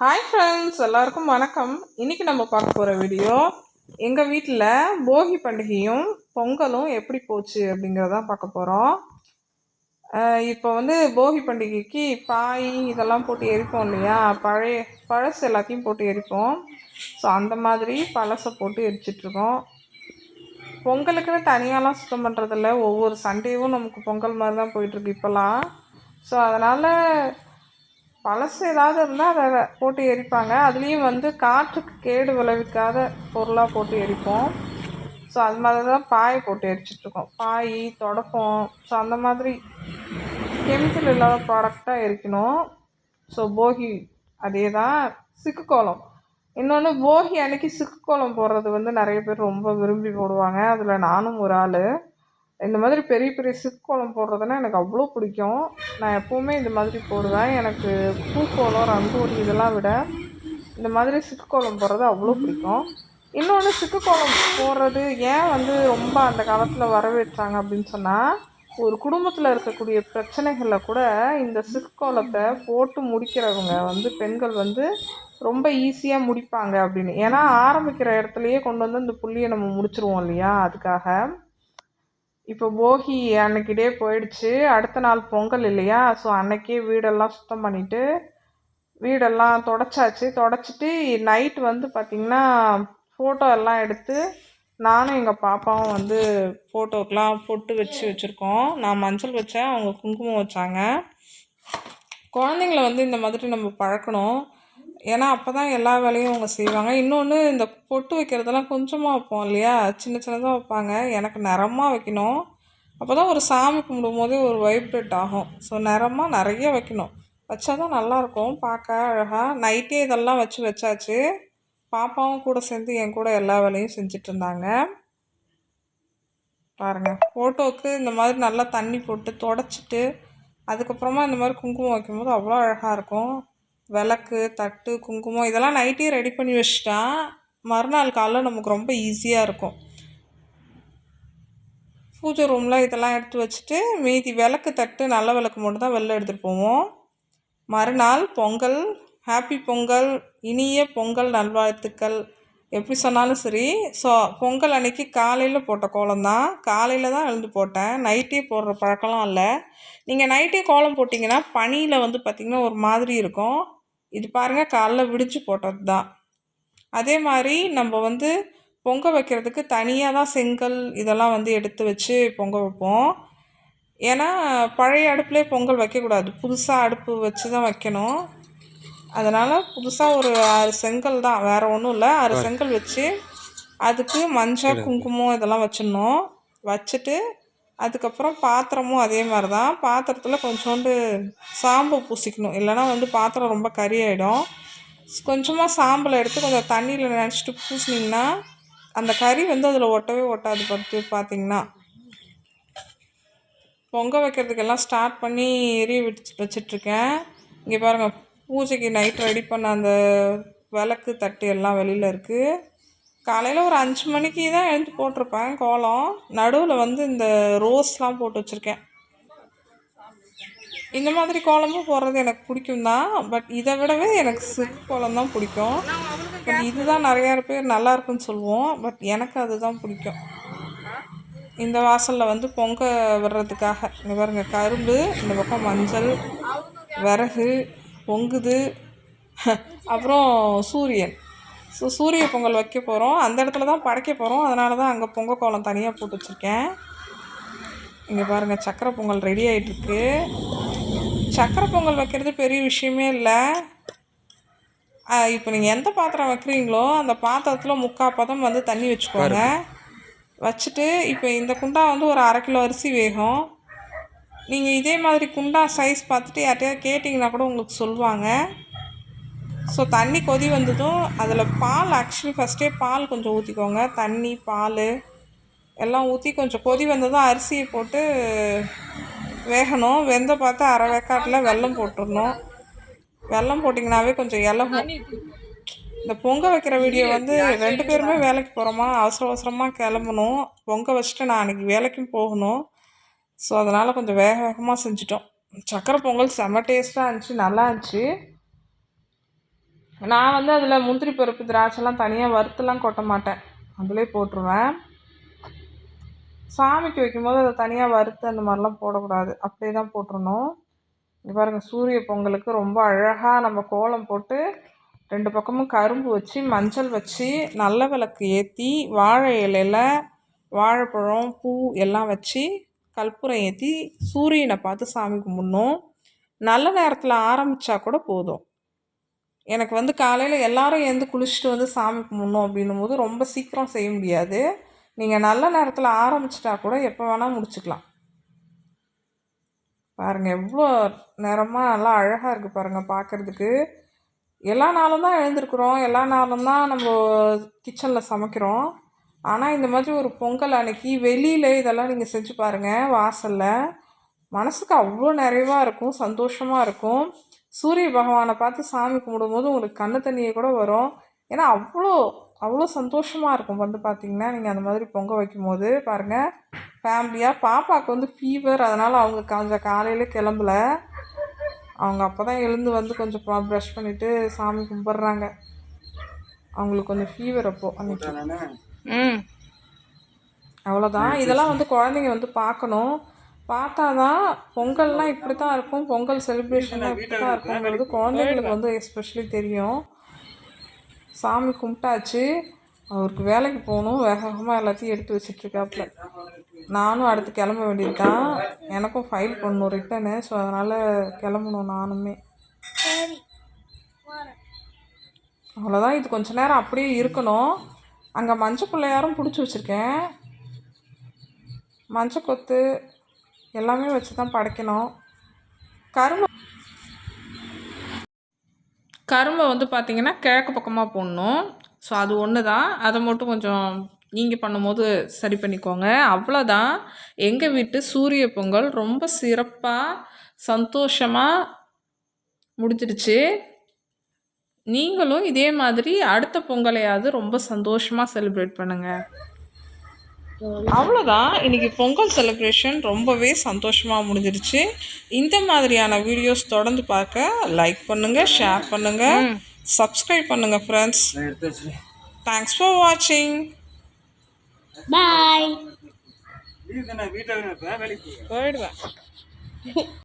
Hi friends எல்லாருக்கும் வணக்கம். இன்றைக்கி நம்ம பார்க்க போகிற வீடியோ எங்கள் வீட்டில் போகி பண்டிகையும் பொங்கலும் எப்படி போச்சு அப்படிங்கிறதான் பார்க்க போகிறோம் இப்போ வந்து போகி பண்டிகைக்கு பாய் இதெல்லாம் போட்டு எரிப்போம் இல்லையா? பழைய பழசு எல்லாத்தையும் போட்டு எரிப்போம். ஸோ அந்த மாதிரி பழசை போட்டு எரிச்சிட்ருக்கோம் பொங்கலுக்குன்னு தனியாலாம் சுத்தம் பண்ணுறதில்ல ஒவ்வொரு சண்டேவும் நமக்கு பொங்கல் மாதிரி தான் போயிட்டுருக்கு இப்போல்லாம். ஸோ அதனால் பழசு ஏதாவது இருந்தால் அதை போட்டு எரிப்பாங்க. அதுலேயும் வந்து காற்றுக்கு கேடு விளைவிக்காத பொருளாக போட்டு எரிப்போம். ஸோ அது மாதிரி தான் பாயை போட்டு எரிச்சிட்ருக்கோம். பாய் தொடப்பம். ஸோ அந்த மாதிரி கெமிக்கல் இல்லாத ப்ராடக்டாக எரிக்கணும். ஸோ போகி அதே தான் சிக்கு கோலம் இன்னொன்று போகி அன்னைக்கு சிக்கு கோலம் போடுறது வந்து நிறைய பேர் ரொம்ப விரும்பி போடுவாங்க. அதில் நானும் ஒரு ஆள். இந்த மாதிரி பெரிய பெரிய சிக்கோலம் போடுறதுனா எனக்கு அவ்வளோ பிடிக்கும். நான் எப்போவுமே இந்த மாதிரி போடுவேன். எனக்கு பூக்கோலம் ரங்கோலி இதெல்லாம் விட இந்த மாதிரி சிக்கோலம் போடுறது அவ்வளோ பிடிக்கும். இன்னொன்று சிக்குக்கோலம் போடுறது ஏன் வந்து ரொம்ப அந்த காலத்தில் வரவேற்றாங்க அப்படின்னு சொன்னால் ஒரு குடும்பத்தில் இருக்கக்கூடிய பிரச்சனைகளில் கூட இந்த சிக்குக்கோலத்தை போட்டு முடிக்கிறவங்க வந்து பெண்கள் வந்து ரொம்ப ஈஸியாக முடிப்பாங்க அப்படின்னு. ஏன்னா ஆரம்பிக்கிற இடத்துலையே கொண்டு வந்து இந்த புள்ளியை நம்ம முடிச்சிருவோம் இல்லையா? அதுக்காக. இப்போ போகி அன்னைக்கிட்டே போயிடுச்சு. அடுத்த நாள் பொங்கல் இல்லையா? ஸோ அன்னைக்கே வீடெல்லாம் சுத்தம் பண்ணிவிட்டு வீடெல்லாம் தொடச்சாச்சு. தொடச்சிட்டு நைட் வந்து பார்த்திங்கன்னா ஃபோட்டோ எல்லாம் எடுத்து நானும் எங்கள் பாப்பாவும் வந்து ஃபோட்டோக்கெலாம் பொட்டு வச்சு வச்சுருக்கோம். நான் மஞ்சள் வச்சேன் அவங்க குங்குமம் வச்சாங்க. குழந்தைங்கள வந்து இந்த மாதிரி நம்ம பழக்கணும். ஏன்னா அப்போ தான் எல்லா வேலையும் அவங்க செய்வாங்க. இன்னொன்று இந்த பொட்டு வைக்கிறதெல்லாம் கொஞ்சமாக வைப்போம் இல்லையா? சின்ன சின்னதாக வைப்பாங்க. எனக்கு நிறமாக வைக்கணும். அப்போ தான் ஒரு சாமி கும்பிடும் போதே ஒரு வைப்ரேட் ஆகும். ஸோ நிறமாக நிறைய வைக்கணும். வச்சா தான் நல்லாயிருக்கும். பார்க்க அழகாக நைட்டே இதெல்லாம் வச்சு வச்சாச்சு. பாப்பாவும் கூட சேர்ந்து என் கூட எல்லா வேலையும் செஞ்சிட்டு இருந்தாங்க. பாருங்கள் ஃபோட்டோவுக்கு இந்த மாதிரி நல்லா தண்ணி போட்டு தொடச்சிட்டு அதுக்கப்புறமா இந்த மாதிரி குங்குமம் வைக்கும்போது அவ்வளோ அழகாக இருக்கும். விளக்கு தட்டு குங்குமம் இதெல்லாம் நைட்டே ரெடி பண்ணி வச்சிட்டா மறுநாள் காலைல நமக்கு ரொம்ப ஈஸியாக இருக்கும். பூஜை ரூமில் இதெல்லாம் எடுத்து வச்சுட்டு மீதி விளக்கு தட்டு நல்ல விளக்கு மட்டும் தான் வெளில எடுத்துகிட்டு போவோம். மறுநாள் பொங்கல் ஹாப்பி பொங்கல் இனிய பொங்கல் நல்வாழ்த்துக்கள். எப்படி சொன்னாலும் சரி ஸோ பொங்கல் அன்னைக்கு காலையில் போட்ட கோலம் தான். காலையில் தான் எழுந்து போட்டேன். நைட்டே போடுற பழக்கம்லாம் இல்லை. நீங்கள் நைட்டே கோலம் போட்டிங்கன்னா பனியில் வந்து பார்த்திங்கன்னா ஒரு மாதிரி இருக்கும். இது பாருங்கள் காலைல விடிச்சு போட்டது தான் அதே மாதிரி நம்ம வந்து பொங்க வைக்கிறதுக்கு தனியாக தான் செங்கல் இதெல்லாம் வந்து எடுத்து வச்சு பொங்க வைப்போம். ஏன்னா பழைய அடுப்புலேயே பொங்கல் வைக்கக்கூடாது புதுசாக அடுப்பு வச்சு தான் வைக்கணும். அதனால் புதுசாக ஒரு ஆறு செங்கல் தான். வேறு ஒன்றும் இல்லை. ஆறு செங்கல் வச்சு அதுக்கு மஞ்சள் குங்குமம் இதெல்லாம் வச்சிடணும். வச்சுட்டு அதுக்கப்புறம் பாத்திரமும் அதே மாதிரி தான் பாத்திரத்தில் கொஞ்சோண்டு சாம்பு பூசிக்கணும். இல்லைனா வந்து பாத்திரம் ரொம்ப கறி ஆகிடும் கொஞ்சமாக சாம்பலை எடுத்து கொஞ்சம் தண்ணியில் நினச்சிட்டு பூசினிங்கன்னா அந்த கறி வந்து அதில் ஒட்டவே ஒட்டாது பார்த்து பார்த்திங்கன்னா பொங்க வைக்கிறதுக்கெல்லாம் ஸ்டார்ட் பண்ணி எரிய வச்சு வச்சிட்ருக்கேன். இங்கே பாருங்கள் பூஜைக்கு நைட் ரெடி பண்ண அந்த விளக்கு தட்டு எல்லாம் வெளியில் இருக்குது காலையில் ஒரு அஞ்சு மணிக்கு தான் எழுந்து போட்டிருப்பேன் கோலம். நடுவில் வந்து இந்த ரோஸ்லாம் போட்டு வச்சுருக்கேன். இந்த மாதிரி கோலமும் போடுறது எனக்கு பிடிக்கும் தான். பட் இதை விடவே எனக்கு சில்க் கோலம் தான் பிடிக்கும். பட் இதுதான் நிறையா பேர் நல்லா இருக்குன்னு சொல்லுவோம். பட் எனக்கு அதுதான் பிடிக்கும். இந்த வாசலில் வந்து பொங்க விடுறதுக்காக. இங்கே பாருங்க கரும்பு இந்த பக்கம் மஞ்சள் விறகு பொங்குது. அப்புறம் சூரியன். ஸோ சூரிய பொங்கல் வைக்க போகிறோம் அந்த இடத்துல தான் படைக்க போகிறோம் அதனால தான் அங்கே பொங்கல் கோலம் தனியாக போட்டு வச்சுருக்கேன். இங்கே பாருங்கள் சக்கரை பொங்கல் ரெடி ஆகிட்டுருக்கு சக்கரை பொங்கல் வைக்கிறது பெரிய விஷயமே இல்லை. இப்போ நீங்கள் எந்த பாத்திரம் வைக்கிறீங்களோ அந்த பாத்திரத்தில் முக்கால் பதம் வந்து தண்ணி வச்சுக்கோங்க. வச்சுட்டு இப்போ இந்த குண்டா வந்து ஒரு அரை கிலோ அரிசி வேகும். நீங்கள் இதே மாதிரி குண்டா சைஸ் பார்த்துட்டு யார்கிட்டயாவது கேட்டிங்கன்னா கூட உங்களுக்கு சொல்லுவாங்க ஸோ தண்ணி கொதி வந்ததும் அதில் பால் ஆக்சுவலி ஃபஸ்ட்டே பால் கொஞ்சம் ஊற்றிக்கோங்க தண்ணி பால் எல்லாம் ஊற்றி கொஞ்சம் கொதி வந்ததும் அரிசியை போட்டு வேகணும். வெந்த பார்த்து அரை வேக்காட்டில் வெல்லம் போட்டுடணும் வெல்லம் போட்டிங்கனாவே கொஞ்சம் இலகும் இந்த பொங்க வைக்கிற வீடியோ வந்து ரெண்டு பேருமே வேலைக்கு போகிறோமா அவசர அவசரமாக கிளம்பணும். பொங்க வச்சுட்டு நான் அன்றைக்கி வேலைக்கும் போகணும். ஸோ அதனால் கொஞ்சம் வேக வேகமாக செஞ்சிட்டோம். சக்கரை பொங்கல் செம்ம டேஸ்ட்டாக இருந்துச்சு நல்லா இருந்துச்சு. நான் வந்து அதில் முந்திரி பருப்பு திராட்சைலாம் தனியாக வறுத்துலாம் கொட்ட மாட்டேன். அதிலே போட்டுருவேன். சாமிக்கு வைக்கும்போது அதை தனியாக வறுத்து அந்த மாதிரிலாம் போடக்கூடாது. அப்படியே தான் போட்டுருணும் இங்க பாருங்கள் சூரிய பொங்கலுக்கு ரொம்ப அழகாக நம்ம கோலம் போட்டு ரெண்டு பக்கமும் கரும்பு வச்சு மஞ்சள் வச்சு நல்ல விளக்கு ஏற்றி வாழை இலையில் வாழைப்பழம் பூ எல்லாம் வச்சு கற்பூரம் ஏற்றி சூரியனை பார்த்து சாமி கும்பிட்ணும். நல்ல நேரத்தில் ஆரம்பித்தா கூட போதும். எனக்கு வந்து காலையில் எல்லோரும் எழுந்து குளிச்சுட்டு வந்து சாமி கும்பிட்ணும் அப்படின்னும் போது ரொம்ப சீக்கிரம் செய்ய முடியாது. நீங்கள் நல்ல நேரத்தில் ஆரம்பிச்சிட்டா கூட எப்போ வேணால் முடிச்சுக்கலாம். பாருங்கள் எவ்வளோ நேரமாக நல்லா அழகாக இருக்குது பாருங்கள் பார்க்குறதுக்கு எல்லா நாளும் தான் எழுந்திருக்கிறோம். எல்லா நாளும் தான் நம்ம கிச்சனில் சமைக்கிறோம். ஆனால் இந்த மாதிரி ஒரு பொங்கல் அன்னைக்கு வெளியில் இதெல்லாம் நீங்கள் செஞ்சு பாருங்கள் வாசலில். மனசுக்கு அவ்வளோ நிறைவாக இருக்கும் சந்தோஷமாக இருக்கும். சூரிய பகவானை பார்த்து சாமி கும்பிடும்போது உங்களுக்கு கண்ணு தண்ணியே கூட வரும். ஏன்னா அவ்வளோ அவ்வளோ சந்தோஷமாக இருக்கும் வந்து பார்த்தீங்கன்னா நீங்கள் அந்த மாதிரி பொங்க வைக்கும்போது பாருங்கள் ஃபேமிலியாக பாப்பாவுக்கு வந்து ஃபீவர் அதனால் அவங்க கொஞ்சம் காலையில் கிளம்பல. அவங்க அப்போ தான் எழுந்து வந்து கொஞ்சம் ப்ரஷ் பண்ணிவிட்டு சாமி கும்பிட்றாங்க. அவங்களுக்கு கொஞ்சம் ஃபீவர் அப்போ அன்னைக்கு. ம். அவ்வளோதான் இதெல்லாம் வந்து குழந்தைங்க வந்து பார்க்கணும். பார்த்தா தான் பொங்கல்லாம் இப்படி தான் இருக்கும். பொங்கல் செலிப்ரேஷன்லாம் இப்படி தான் இருக்குங்கிறது குழந்தைங்களுக்கு வந்து எஸ்பெஷலி தெரியும். சாமி கும்பிட்டாச்சு. அவருக்கு வேலைக்கு போகணும். வேக வேகமாக எல்லாத்தையும் எடுத்து வச்சிட்ருக்காப்புல நானும் அடுத்து கிளம்ப வேண்டியது தான் எனக்கும் ஃபைல் பண்ணணும் ரிட்டனு ஸோ அதனால் கிளம்பணும் நானுமே. அவ்வளோதான் இது கொஞ்ச நேரம் அப்படியே இருக்கணும். அங்கே மஞ்சள் பிள்ளையாரும் பிடிச்சி வச்சுருக்கேன். மஞ்சள் கொத்து எல்லாமே வச்சு தான் படைக்கணும். கரும்பு கரும்பை வந்து பார்த்திங்கன்னா கிழக்கு பக்கமாக போடணும். ஸோ அது ஒன்று தான் அதை மட்டும் கொஞ்சம் நீங்கள் பண்ணும்போது சரி பண்ணிக்கோங்க. அவ்வளோதான் எங்கள் வீட்டு சூரிய பொங்கல் ரொம்ப சிறப்பாக சந்தோஷமாக முடிஞ்சிடுச்சு. நீங்களும் இதே மாதிரி அடுத்த பொங்கலையாவது ரொம்ப சந்தோஷமாக செலிப்ரேட் பண்ணுங்கள் அவ்வளோதான் இன்றைக்கி பொங்கல் செலிப்ரேஷன் ரொம்பவே சந்தோஷமாக முடிஞ்சிருச்சு. இந்த மாதிரியான வீடியோஸ் தொடர்ந்து பார்க்க லைக் பண்ணுங்கள் ஷேர் பண்ணுங்கள் சப்ஸ்கிரைப் பண்ணுங்கள் ஃப்ரெண்ட்ஸ் தேங்க்ஸ் ஃபார் வாட்சிங் பாய் போயிடுவேன்.